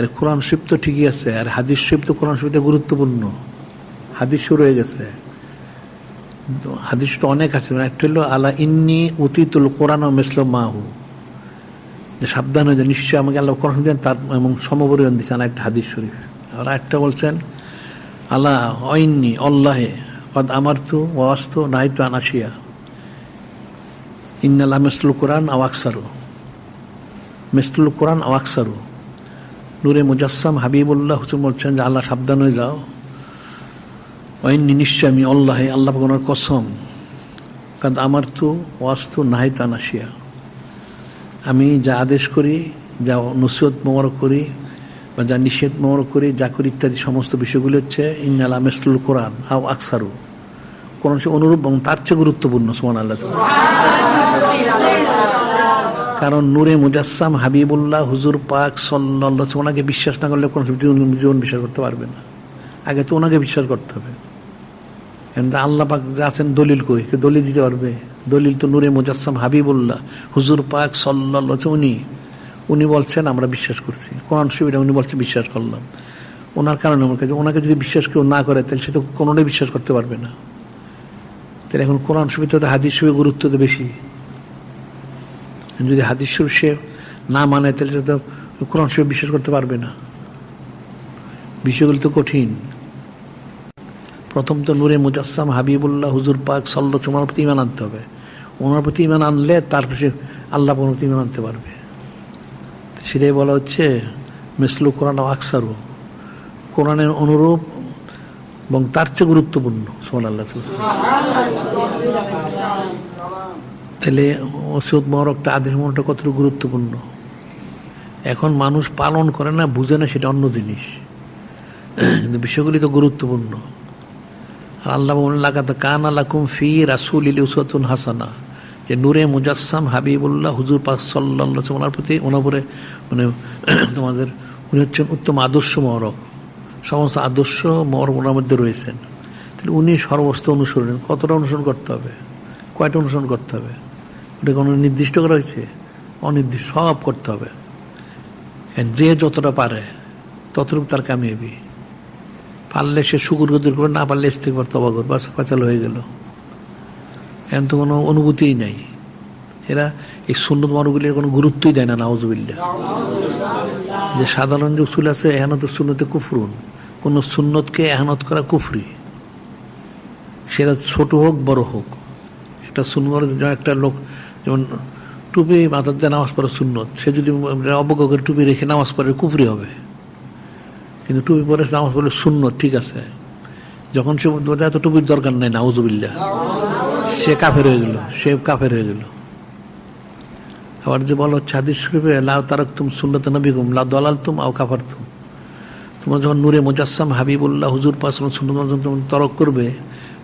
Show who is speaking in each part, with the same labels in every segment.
Speaker 1: আর কোরআন শরীফ তো ঠিকই আছে, আর হাদিস শরীফ তো কোরআন শরীফ গুরুত্বপূর্ণ। হাদিস শুরু হয়ে গেছে। হাদিস তো অনেক আছে মানে একটা হলো, আলা ইন্নি উতিতুল কোরআন ও মেসল মাহু। যে সাবধান হয়ে যায় নিশ্চয়ই আমাকে আল্লাহ কোরআন দেন তার এবং সমপরিমাণ দিচ্ছেন একটা হাদিস শরীফ। আর একটা বলছেন আল্লাহ অইন্নি অল্লাহে কদ আমার তু ওয়াস্তু নাই তো আনাসিয়া ইন্নাল্লাহ মেসলুল কোরআন আওয়াকসারু মেসলুল কোরআন আওয়াকসারু নূরে মুজাসসাম হাবিবুল্লাহ হুসুন বলছেন যে, আল্লাহ সাবধান হয়ে যাও। অইন্নি নিশ্চয় আমি আল্লাহে, আল্লাহ ভগবানের কসম। কারণ আমার তো ওয়াস্তু নাহি তানাসিয়া আমি যা আদেশ করি, যা নসিহত মোবারক করি, বা যা নিষেধ মোবারক করি, যা করি ইত্যাদি সমস্ত বিষয়গুলি হচ্ছে, ইন্নাল আমেসলুল কোরআন, আও আকসারু। সে অনুরূপ এবং তার চেয়ে গুরুত্বপূর্ণ সোমান আল্লাহ কারণ নূরে মুজাসসাম হাবিবুল্লাহ হুজুর পাক সল্লাহ ওনাকে বিশ্বাস না করলে কোন জীবন বিশ্বাস করতে পারবে না। আগে তো ওনাকে বিশ্বাস করতে হবে। আল্লাহ পাক আছেন দলিল কই? দলিল দিতে পারবে? দলিল তো নূরে মুজাসসাম হাবিবুল্লাহ হুজুর পাক সল্লাহ উনি। উনি বলছেন, আমরা বিশ্বাস করছি। কোরআন সুবিধা উনি বলছে, বিশ্বাস করলাম। ওনার কারণে আমার কাছে ওনাকে যদি বিশ্বাস কেউ না করে, তাহলে সে তো কোনোটাই বিশ্বাস করতে পারবে না। তাহলে এখন কোরআন সুবিধা হাদিস সুবিধা গুরুত্ব তো বেশি। যদি হাদিস শরীফ সে না মানে তাহলে তো কোরআন শরীফ বিশ্বাস করতে পারবে না। বিষয়গুলো তো কঠিন। প্রথম তো নূরে মুজাসসাম হাবিবুল্লাহ হুজুর পাক সল্ল ওনার প্রতি ইমান আনতে হবে। ওনার প্রতি ইমান আনলে তারপর সে আল্লাহ প্রতি ইমান আনতে পারবে। সেটাই বলা হচ্ছে মিসলু কোরআন আকসারু। কোরআনের অনুরূপ এবং তার চেয়ে গুরুত্বপূর্ণ। সোমান আল্লাহ তাহলে ওসিয়ত মহরকটা আদেশ মহরটা কতটুকু গুরুত্বপূর্ণ? এখন মানুষ পালন করে না, বুঝে না সেটা অন্য জিনিস। কিন্তু বিষয়গুলি তো গুরুত্বপূর্ণ। আর আল্লাহ লাগাতে কান আলাকুম ফি রাসুল ইলি উসতুন হাসানা। যে নূরে মুজাসসাম হাবিবুল্লাহ হুজুর পাক সাল্লাহ ওনার প্রতি, ওনার উপরে মানে তোমাদের, উনি হচ্ছেন উত্তম আদর্শ মহরক সমস্ত আদর্শ মহরক ওনার মধ্যে রয়েছেন। তাহলে উনি সর্বস্ত অনুসরণ কতটা অনুসরণ করতে হবে? কয়টা অনুসরণ করতে হবে? ওটা কোনো নির্দিষ্ট করা হয়েছে অনির্দিষ্ট, সব করতে হবে। যে যতটা পারে, ততটুকু তার কামিয়াবি। পারলে সে শুকুর গদির করে না পারলে ইস্তেকবার তবা করবে পাচাল হয়ে গেল। এখন তো কোনো অনুভূতিই নাই। এরা এই সুন্নত মানুষগুলির কোনো গুরুত্বই দেয় না নাওজবিল্লা যে সাধারণ যে উসুল আছে, এহানত সুন্নতে কুফরুন। কোন সুন্নতকে এহানত করা কুফরি। সেটা ছোট হোক, বড় হোক। একটা সুন্নত একটা লোক যেমন টুপি মাথার দিয়ে নামাজ পড়া সুন্নত। সে যদি অবজ্ঞ করে টুপি রেখে নামাজ পড়ে, কুফরি হবে। কিন্তু টুপি পরে নামাজ পড়লে সুন্নত, ঠিক আছে? যখন সে এত টুপির দরকার নাই নাউজুবিল্লা সে কাফের হয়ে গেল, সে কাফের হয়ে গেল। আবার যে বলো, ছাদিস শরীফে লাউ তারক তুম সুন্নত নবীকুম লাউ দলাল তুম আও কাফার তুম তোমরা যখন নূরে মুজাসসাম হাবিবুল্লাহ হুজুর পাস সুন্নত তরক করবে,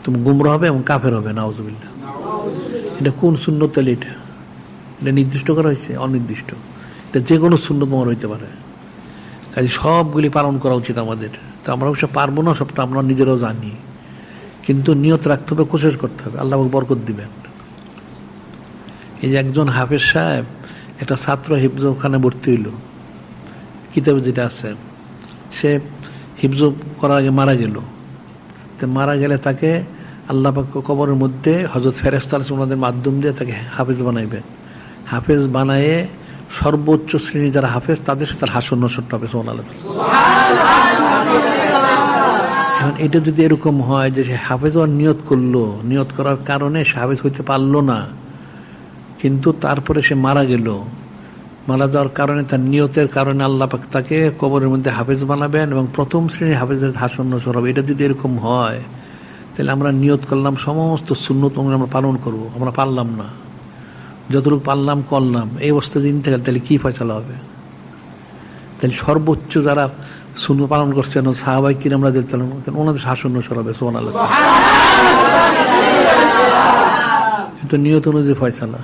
Speaker 1: তুমি গুমরা হবে এবং কাফের হবে, নাউজুবিল্লাহ। এটা কোন সুন্নত তাহলে এটা? এটা নির্দিষ্ট করা হয়েছে? অনির্দিষ্ট। এটা যে কোনো সুন্নত মর হইতে পারে। কাজে সবগুলি পালন করা উচিত আমাদের। তো আমরা অবশ্য পারব না, সবটা আমরা নিজেরাও জানি। কিন্তু নিয়ত রাখতে হবে কোশেষ করতে হবে। আল্লাহ বরকত দিবেন। এই যে একজন হাফেজ সাহেব, একটা ছাত্র হিফজ ওখানে ভর্তি হইল। কিতাবে যেটা আছে, সে হিফজ করার আগে মারা গেল। তো মারা গেলে তাকে আল্লাহ কবরের মধ্যে হজরত ফেরেস্তাল ওনাদের মাধ্যম দিয়ে তাকে হাফেজ বানাইবেন হাফেজ বানায়ে সর্বোচ্চ শ্রেণি যারা হাফেজ, তাদের সাথে হাসন নসট হবে এখন এটা যদি এরকম হয় যে সে হাফেজ হওয়ার নিয়ত করল, নিয়ত করার কারণে সে হাফেজ হইতে পারল না, কিন্তু তারপরে সে মারা গেল, মারা যাওয়ার কারণে তার নিয়তের কারণে আল্লাহ পাক তাকে কবরের মধ্যে হাফেজ বানাবেন এবং প্রথম শ্রেণির হাফেজের হাসন নসর হবে। এটা যদি এরকম হয় তাহলে আমরা নিয়ত করলাম সমস্ত শূন্যত আমরা পালন করব আমরা পারলাম না যতটুকু পারলাম করলাম এই অবস্থা দিন থেকে তাহলে কি ফয়সালা হবে তাহলে সর্বোচ্চ যারা শূন্য পালন করছেন সাহাবাই কিনে আমরা দেখতাম ওনাদের শাসন সরাবে সোহান আল্লাহ কিন্তু নিয়ত অনুযায়ী ফয়সালা